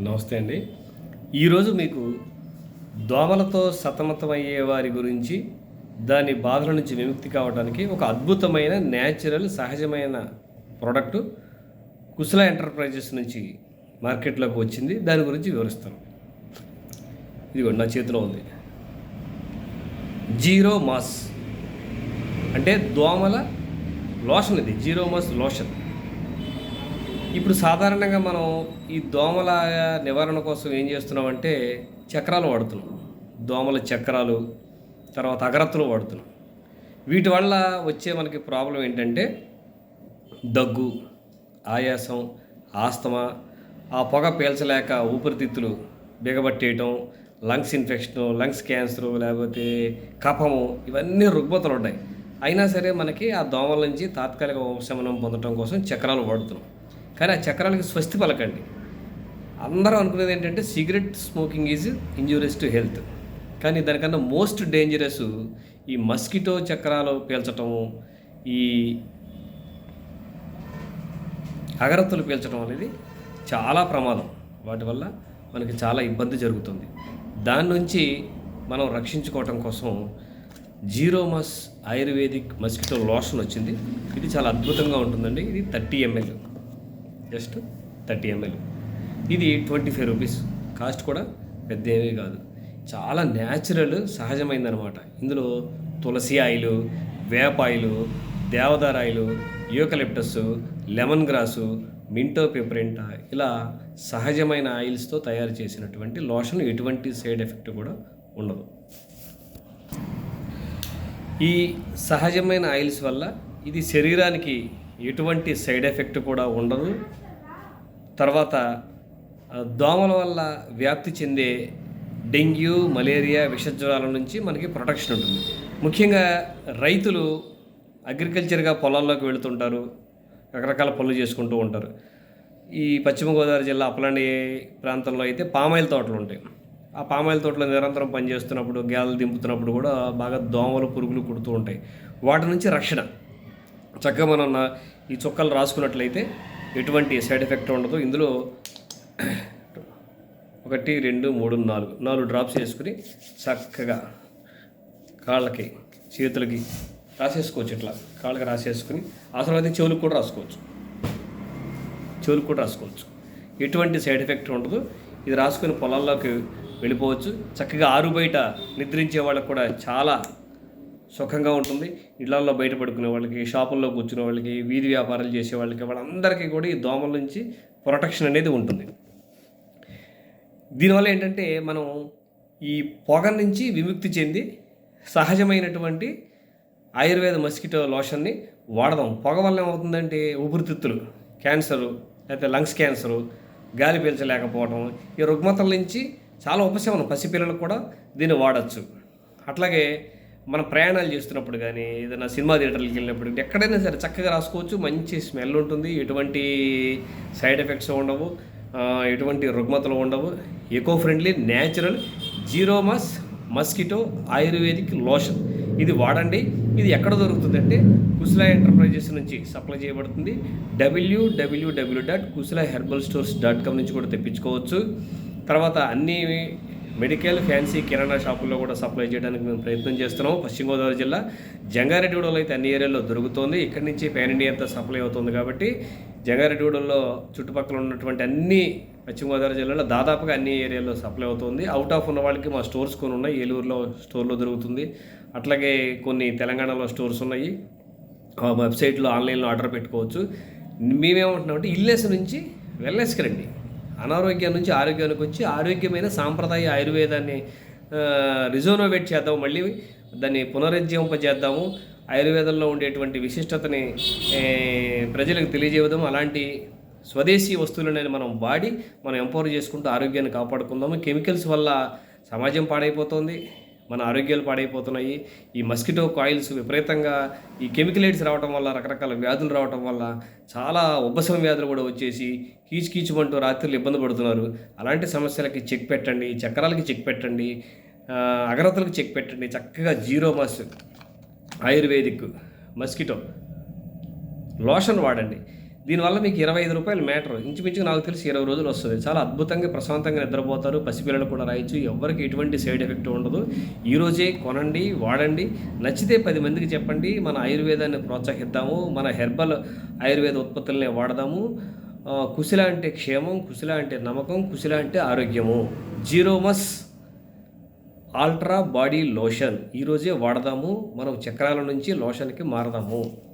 నమస్తే అండి. ఈరోజు మీకు దోమలతో సతమతమయ్యే వారి గురించి దాని బాధల నుంచి విముక్తి కావడానికి ఒక అద్భుతమైన న్యాచురల్ సహజమైన ప్రోడక్ట్ కుశల ఎంటర్ప్రైజెస్ నుంచి మార్కెట్లోకి వచ్చింది. దాని గురించి వివరిస్తాను. ఇదిగోండి నా చేతిలో ఉంది. Zero Mas. అంటే దోమల లోషన్ ఇది. Zero Mas lotion. ఇప్పుడు సాధారణంగా మనం ఈ దోమల నివారణ కోసం ఏం చేస్తున్నామంటే చక్రాలు వాడుతున్నాం. దోమల చక్రాలు తర్వాత అగరత్తులు వాడుతున్నాం. వీటి వల్ల వచ్చే మనకి ప్రాబ్లం ఏంటంటే దగ్గు ఆయాసం ఆస్తమా ఆ పొగ పీల్చలేక ఊపిరితిత్తులు బిగబట్టేయటం లంగ్స్ ఇన్ఫెక్షన్ లంగ్స్ క్యాన్సరు లేకపోతే కఫము ఇవన్నీ రుగ్మతలు ఉంటాయి అయినా సరే మనకి ఆ దోమల నుంచి తాత్కాలిక ఉపశమనం పొందడం కోసం చక్రాలు వాడుతున్నాం. కానీ ఆ చక్రాలకి స్వస్తి పలకండి. అందరూ అనుకునేది ఏంటంటే cigarette smoking is injurious to health. కానీ దానికన్నా మోస్ట్ డేంజరస్ ఈ మస్కిటో చక్రాలు పీల్చటము ఈ అగరత్తులు పీల్చడం అనేది చాలా ప్రమాదం. వాటి వల్ల మనకి చాలా ఇబ్బంది జరుగుతుంది. దాని నుంచి మనం రక్షించుకోవటం కోసం zero mus Ayurvedic mosquito lotion వచ్చింది. ఇది చాలా అద్భుతంగా ఉంటుందండి. ఇది thirty ML. Just thirty ML. ఇది ట్వంటీ ఫైవ్ రూపీస్. కాస్ట్ కూడా పెద్ద ఏమీ కాదు. చాలా న్యాచురల్ సహజమైందనమాట. ఇందులో తులసి ఆయిలు వేప ఆయిలు దేవదార ఆయిలు యూకలిప్టస్ లెమన్ గ్రాసు మింటో పెపరింటా ఇలా సహజమైన ఆయిల్స్తో తయారు చేసినటువంటి లోషన్ ఎటువంటి సైడ్ ఎఫెక్ట్ కూడా ఉండదు. ఈ సహజమైన ఆయిల్స్ వల్ల ఇది శరీరానికి ఎటువంటి సైడ్ ఎఫెక్ట్ కూడా ఉండదు. తర్వాత దోమల వల్ల వ్యాప్తి చెందే డెంగ్యూ మలేరియా విషజ్వరాల నుంచి మనకి ప్రొటెక్షన్ ఉంటుంది. ముఖ్యంగా రైతులు అగ్రికల్చర్గా పొలాల్లోకి వెళుతుంటారు. రకరకాల పనులు చేసుకుంటూ ఉంటారు. ఈ పశ్చిమ గోదావరి జిల్లా అప్పలాండి ప్రాంతంలో అయితే పామాయిల్ తోటలు ఉంటాయి. ఆ పామాయిల్ తోటలో నిరంతరం పనిచేస్తున్నప్పుడు గ్యాలు దింపుతున్నప్పుడు కూడా బాగా దోమలు పురుగులు కుడుతూ ఉంటాయి. వాటి నుంచి రక్షణ. చక్కగా మనం ఈ చుక్కలు రాసుకున్నట్లయితే ఎటువంటి సైడ్ ఎఫెక్ట్ ఉండదు. ఇందులో ఒకటి రెండు మూడు నాలుగు. నాలుగు డ్రాప్స్ వేసుకుని చక్కగా కాళ్ళకి చేతులకి రాసేసుకోవచ్చు ఇట్లా. కాళ్ళకి రాసేసుకుని అవసరమైతే చెవులకు కూడా రాసుకోవచ్చు. చెవులకు కూడా రాసుకోవచ్చు. ఎటువంటి సైడ్ ఎఫెక్ట్ ఉండదు. ఇది రాసుకుని పొలాల్లోకి వెళ్ళిపోవచ్చు. చక్కగా ఆరు బయట నిద్రించే వాళ్ళకి కూడా చాలా సుఖంగా ఉంటుంది. ఇళ్ళలో బయట పడుకునే వాళ్ళకి షాపుల్లో కూర్చునే వాళ్ళకి వీధి వ్యాపారాలు చేసే వాళ్ళకి వాళ్ళందరికీ కూడా ఈ దోమల నుంచి ప్రొటెక్షన్ అనేది ఉంటుంది. దీనివల్ల ఏంటంటే మనం ఈ పొగ నుంచి విముక్తి చెంది సహజమైనటువంటి ఆయుర్వేద మస్కిటో లోషన్ని వాడదాం. పొగ వల్ల ఏమవుతుందంటే ఊపిరితిత్తులు క్యాన్సరు లేకపోతే లంగ్స్ క్యాన్సరు గాలి పీల్చలేకపోవడం ఈ రుగ్మతల నుంచి చాలా ఉపశమనం పసిపిల్లలకు కూడా దీన్ని వాడచ్చు. అట్లాగే మనం ప్రయాణాలు చేస్తున్నప్పుడు కానీ ఏదైనా సినిమా థియేటర్లకు వెళ్ళినప్పుడు ఎక్కడైనా సరే చక్కగా రాసుకోవచ్చు మంచి స్మెల్ ఉంటుంది ఎటువంటి సైడ్ ఎఫెక్ట్స్ ఉండవు ఎటువంటి రుగ్మతలు ఉండవు. Eco friendly natural zero Mas mosquito ayurvedic lotion. ఇది వాడండి. ఇది ఎక్కడ దొరుకుతుందంటే కుశల ఎంటర్ప్రైజెస్ నుంచి సప్లై చేయబడుతుంది. WWW dot Kushala herbal stores dot com నుంచి కూడా తెప్పించుకోవచ్చు. తర్వాత అన్ని మెడికల్ ఫ్యాన్సీ కిరాణా షాపుల్లో కూడా సప్లై చేయడానికి మేము ప్రయత్నం చేస్తున్నాం. పశ్చిమ గోదావరి జిల్లా జంగారెడ్డిగూడలో అయితే అన్ని ఏరియాల్లో దొరుకుతుంది. ఇక్కడి నుంచి ప్యాన్ ఇండియా అంతా సప్లై అవుతుంది కాబట్టి జంగారెడ్డిగూడలో చుట్టుపక్కల ఉన్నటువంటి అన్ని పశ్చిమ గోదావరి జిల్లాలో దాదాపుగా అన్ని ఏరియాల్లో సప్లై అవుతుంది. అవుట్ ఆఫ్ ఉన్న వాళ్ళకి మా స్టోర్స్ కొన్ని ఉన్నాయి. ఏలూరులో స్టోర్లో దొరుకుతుంది. అట్లాగే కొన్ని తెలంగాణలో స్టోర్స్ ఉన్నాయి. ఆ వెబ్సైట్లో ఆన్లైన్లో ఆర్డర్ పెట్టుకోవచ్చు. మేమేమంటున్నామంటే ఇల్లెస్ నుంచి వెల్నెస్కి రండి. అనారోగ్యం నుంచి ఆరోగ్యానికి వచ్చి ఆరోగ్యమైన సాంప్రదాయ ఆయుర్వేదాన్ని రిజోనోవేట్ చేద్దాం. మళ్ళీ దాన్ని పునరుజ్జీవింపజేద్దాము. ఆయుర్వేదంలో ఉండేటువంటి విశిష్టతని ప్రజలకు తెలియజేయదాం అలాంటి స్వదేశీ వస్తువులను మనం వాడి మనం ఎంపవర్ చేసుకుంటూ ఆరోగ్యాన్ని కాపాడుకుందాము. కెమికల్స్ వల్ల సమాజం పాడైపోతుంది. మన ఆరోగ్యాలు పాడైపోతున్నాయి. ఈ మస్కిటో కాయిల్స్ విపరీతంగా ఈ కెమికల్ రావటం వల్ల రకరకాల వ్యాధులు రావటం వల్ల చాలా ఉబ్బసం వ్యాధులు కూడా వచ్చేసి కీచుకీచుమంటూ రాత్రులు ఇబ్బంది పడుతున్నారు. అలాంటి సమస్యలకి చెక్ పెట్టండి చక్రాలకి చెక్ పెట్టండి అగరత్తులకు చెక్ పెట్టండి. చక్కగా zero mus Ayurvedic mosquito. Lotion వాడండి. దీనివల్ల మీకు ఇరవై ఐదు రూపాయలు మ్యాటర్. ఇంచుమించు నాకు తెలిసి ఇరవై రోజులు వస్తుంది. చాలా అద్భుతంగా ప్రశాంతంగా నిద్రపోతారు. పసిపిల్లలు కూడా రాయొచ్చు. ఎవరికి ఎటువంటి సైడ్ ఎఫెక్ట్ ఉండదు. ఈ రోజే కొనండి వాడండి. నచ్చితే పది మందికి చెప్పండి. మన ఆయుర్వేదాన్ని ప్రోత్సహిద్దాము. మన హెర్బల్ ఆయుర్వేద ఉత్పత్తులనే వాడదాము. కుశల అంటే క్షేమం కుశల అంటే నమ్మకం కుశల అంటే ఆరోగ్యము జీరోమస్ ఆల్ట్రా బాడీ లోషన్. ఈరోజే వాడదాము. మనం చక్రాల నుంచి లోషన్కి మారదాము.